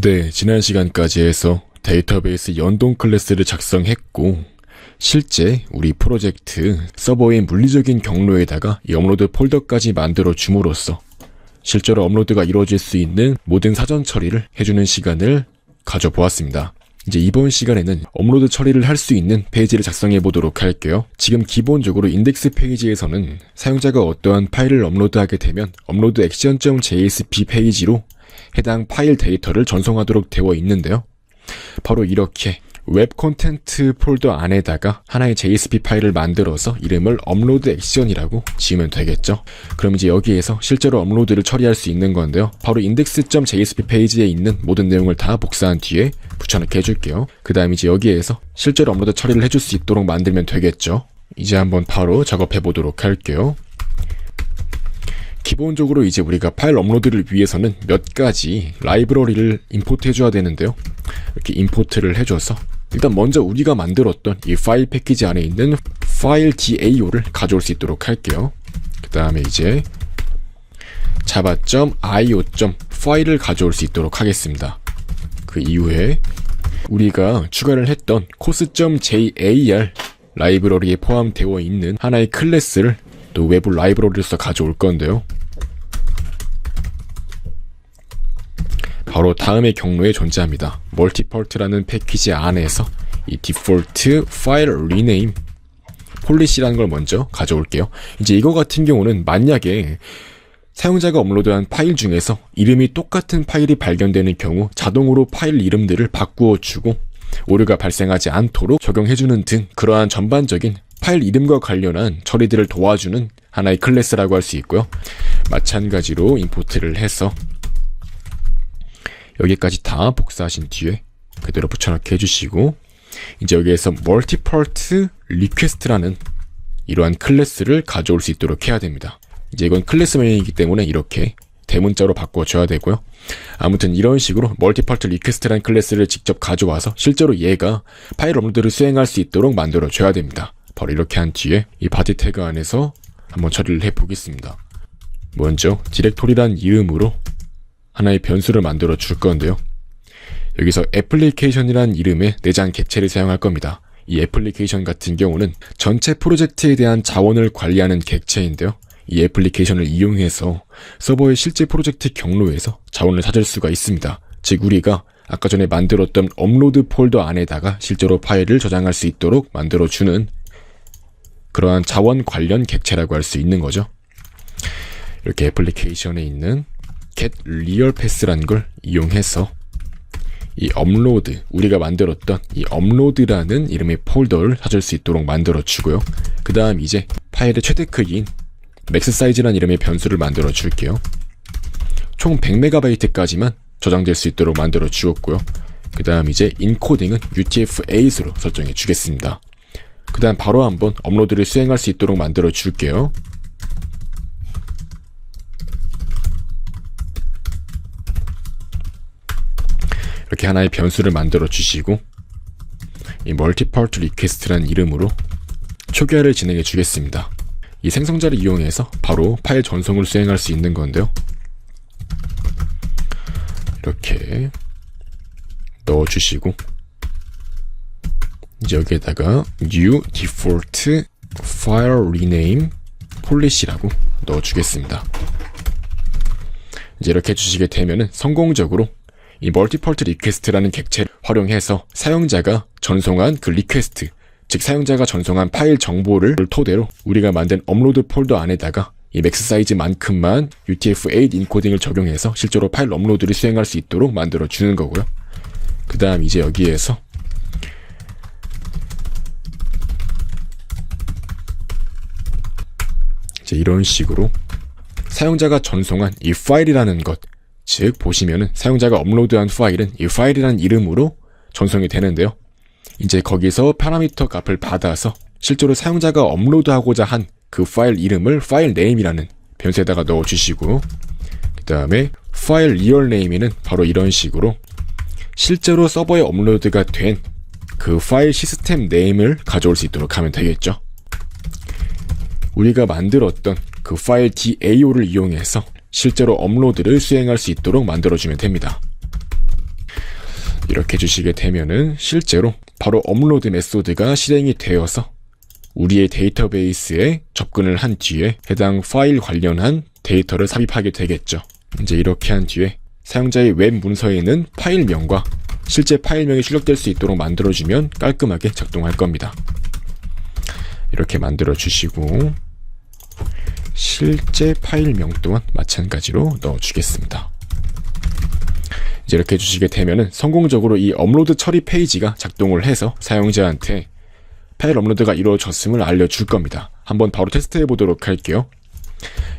네, 지난 시간까지 해서 데이터베이스 연동 클래스를 작성했고, 실제 우리 프로젝트 서버의 물리적인 경로에다가 이 업로드 폴더까지 만들어 줌으로써 실제로 업로드가 이루어질 수 있는 모든 사전 처리를 해주는 시간을 가져보았습니다. 이제 이번 시간에는 업로드 처리를 할 수 있는 페이지를 작성해 보도록 할게요. 지금 기본적으로 인덱스 페이지에서는 사용자가 어떠한 파일을 업로드하게 되면 업로드 액션.jsp 페이지로 해당 파일 데이터를 전송하도록 되어 있는데요. 바로 이렇게 웹 콘텐트 폴더 안에다가 하나의 JSP 파일을 만들어서 이름을 업로드 액션이라고 지으면 되겠죠. 그럼 이제 여기에서 실제로 업로드를 처리할 수 있는 건데요. 바로 index.jsp 페이지에 있는 모든 내용을 다 복사한 뒤에 붙여넣기 해줄게요. 그 다음 이제 여기에서 실제로 업로드 처리를 해줄 수 있도록 만들면 되겠죠. 이제 한번 바로 작업해 보도록 할게요. 기본적으로 이제 우리가 파일 업로드를 위해서는 몇 가지 라이브러리를 임포트 해줘야 되는데요. 이렇게 임포트를 해줘서 일단 먼저 우리가 만들었던 이 파일 패키지 안에 있는 파일 DAO를 가져올 수 있도록 할게요. 그 다음에 이제 java.io. 파일을 가져올 수 있도록 하겠습니다. 그 이후에 우리가 추가를 했던 course.jar 라이브러리에 포함되어 있는 하나의 클래스를 또 외부 라이브러리로서 가져올 건데요. 바로 다음의 경로에 존재합니다. 멀티펄트라는 패키지 안에서 이 디폴트 파일 리네임 폴리시라는 걸 먼저 가져올게요. 이제 이거 같은 경우는 만약에 사용자가 업로드한 파일 중에서 이름이 똑같은 파일이 발견되는 경우 자동으로 파일 이름들을 바꾸어 주고 오류가 발생하지 않도록 적용해주는 등 그러한 전반적인 파일 이름과 관련한 처리들을 도와주는 하나의 클래스라고 할 수 있고요. 마찬가지로 임포트를 해서 여기까지 다 복사하신 뒤에 그대로 붙여넣기 해주시고 이제 여기에서 멀티펄트 리퀘스트라는 이러한 클래스를 가져올 수 있도록 해야 됩니다. 이제 이건 클래스 명령이기 때문에 이렇게 대문자로 바꿔줘야 되고요. 아무튼 이런 식으로 멀티펄트 리퀘스트라는 클래스를 직접 가져와서 실제로 얘가 파일 업로드를 수행할 수 있도록 만들어줘야 됩니다. 바로 이렇게 한 뒤에 이 바디 태그 안에서 한번 처리를 해보겠습니다. 먼저 디렉토리란 이름으로 하나의 변수를 만들어 줄 건데요. 여기서 애플리케이션이란 이름의 내장 객체를 사용할 겁니다. 이 애플리케이션 같은 경우는 전체 프로젝트에 대한 자원을 관리하는 객체인데요. 이 애플리케이션을 이용해서 서버의 실제 프로젝트 경로에서 자원을 찾을 수가 있습니다. 즉 우리가 아까 전에 만들었던 업로드 폴더 안에다가 실제로 파일을 저장할 수 있도록 만들어주는 그러한 자원 관련 객체라고 할 수 있는 거죠. 이렇게 애플리케이션에 있는 get real pass라는 걸 이용해서 이 업로드 우리가 만들었던 이 업로드라는 이름의 폴더를 찾을 수 있도록 만들어 주고요. 그 다음 이제 파일의 최대 크기인 맥스 사이즈라는 이름의 변수를 만들어 줄게요. 총 100MB까지만 저장될 수 있도록 만들어 주었고요. 그 다음 이제 인코딩은 UTF-8으로 설정해 주겠습니다. 그 다음 바로 한번 업로드를 수행할 수 있도록 만들어 줄게요. 이렇게 하나의 변수를 만들어 주시고 이 멀티펄트 리퀘스트라는 이름으로 초기화를 진행해 주겠습니다. 이 생성자를 이용해서 바로 파일 전송을 수행할 수 있는 건데요. 이렇게 넣어 주시고 이제 여기에다가 new default file rename polish라고 넣어 주겠습니다. 이제 이렇게 해주시게 되면은 성공적으로 이 멀티펄트 리퀘스트라는 객체를 활용해서 사용자가 전송한 그 리퀘스트, 즉 사용자가 전송한 파일 정보를 토대로 우리가 만든 업로드 폴더 안에다가 이 맥스 사이즈만큼만 UTF-8 인코딩을 적용해서 실제로 파일 업로드를 수행할 수 있도록 만들어 주는 거고요. 그 다음 이제 여기에서 이제 이런 식으로 사용자가 전송한 이 파일이라는 것, 즉 보시면은 사용자가 업로드한 파일은 이 파일이라는 이름으로 전송이 되는데요. 이제 거기서 파라미터 값을 받아서 실제로 사용자가 업로드하고자 한 그 파일 이름을 파일 네임이라는 변수에다가 넣어 주시고 그 다음에 파일 리얼 네임에는 바로 이런 식으로 실제로 서버에 업로드가 된 그 파일 시스템 네임을 가져올 수 있도록 하면 되겠죠. 우리가 만들었던 그 파일 DAO를 이용해서 실제로 업로드를 수행할 수 있도록 만들어주면 됩니다. 이렇게 해주시게 되면은 실제로 바로 업로드 메소드가 실행이 되어서 우리의 데이터베이스에 접근을 한 뒤에 해당 파일 관련한 데이터를 삽입하게 되겠죠. 이제 이렇게 한 뒤에 사용자의 웹 문서에 있는 파일명과 실제 파일명이 출력될 수 있도록 만들어주면 깔끔하게 작동할 겁니다. 이렇게 만들어 주시고 실제 파일명 또한 마찬가지로 넣어주겠습니다. 이제 이렇게 해주시게 되면은 성공적으로 이 업로드 처리 페이지가 작동을 해서 사용자한테 파일 업로드가 이루어졌음을 알려줄 겁니다. 한번 바로 테스트해 보도록 할게요.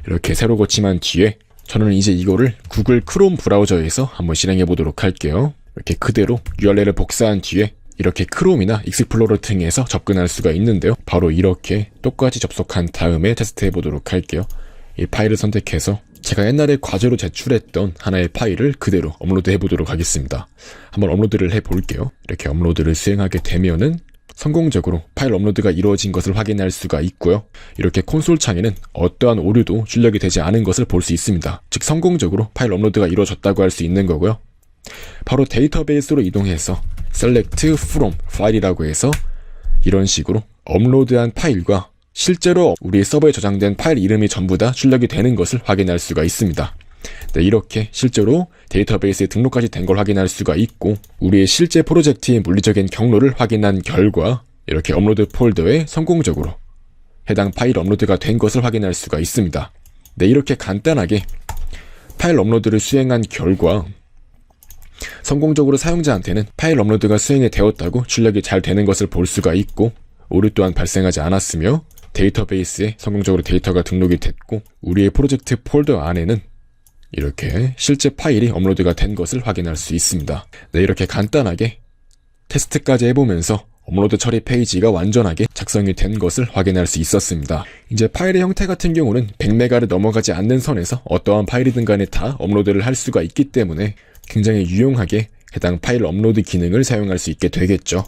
이렇게 새로 고침한 뒤에 저는 이제 이거를 구글 크롬 브라우저에서 한번 실행해 보도록 할게요. 이렇게 그대로 URL을 복사한 뒤에 이렇게 크롬이나 익스플로러 등에서 접근할 수가 있는데요. 바로 이렇게 똑같이 접속한 다음에 테스트해 보도록 할게요. 이 파일을 선택해서 제가 옛날에 과제로 제출했던 하나의 파일을 그대로 업로드 해 보도록 하겠습니다. 한번 업로드를 해 볼게요. 이렇게 업로드를 수행하게 되면은 성공적으로 파일 업로드가 이루어진 것을 확인할 수가 있고요. 이렇게 콘솔 창에는 어떠한 오류도 출력이 되지 않은 것을 볼 수 있습니다. 즉 성공적으로 파일 업로드가 이루어졌다고 할 수 있는 거고요. 바로 데이터베이스로 이동해서 select from 파일이라고 해서 이런 식으로 업로드한 파일과 실제로 우리 서버에 저장된 파일 이름이 전부 다 출력이 되는 것을 확인할 수가 있습니다. 네, 이렇게 실제로 데이터베이스에 등록까지 된 걸 확인할 수가 있고 우리의 실제 프로젝트의 물리적인 경로를 확인한 결과 이렇게 업로드 폴더에 성공적으로 해당 파일 업로드가 된 것을 확인할 수가 있습니다. 네, 이렇게 간단하게 파일 업로드를 수행한 결과 성공적으로 사용자한테는 파일 업로드가 수행이 되었다고 출력이 잘 되는 것을 볼 수가 있고 오류 또한 발생하지 않았으며 데이터베이스에 성공적으로 데이터가 등록이 됐고 우리의 프로젝트 폴더 안에는 이렇게 실제 파일이 업로드가 된 것을 확인할 수 있습니다. 네, 이렇게 간단하게 테스트까지 해보면서 업로드 처리 페이지가 완전하게 작성이 된 것을 확인할 수 있었습니다. 이제 파일의 형태 같은 경우는 100메가를 넘어가지 않는 선에서 어떠한 파일이든 간에 다 업로드를 할 수가 있기 때문에 굉장히 유용하게 해당 파일 업로드 기능을 사용할 수 있게 되겠죠.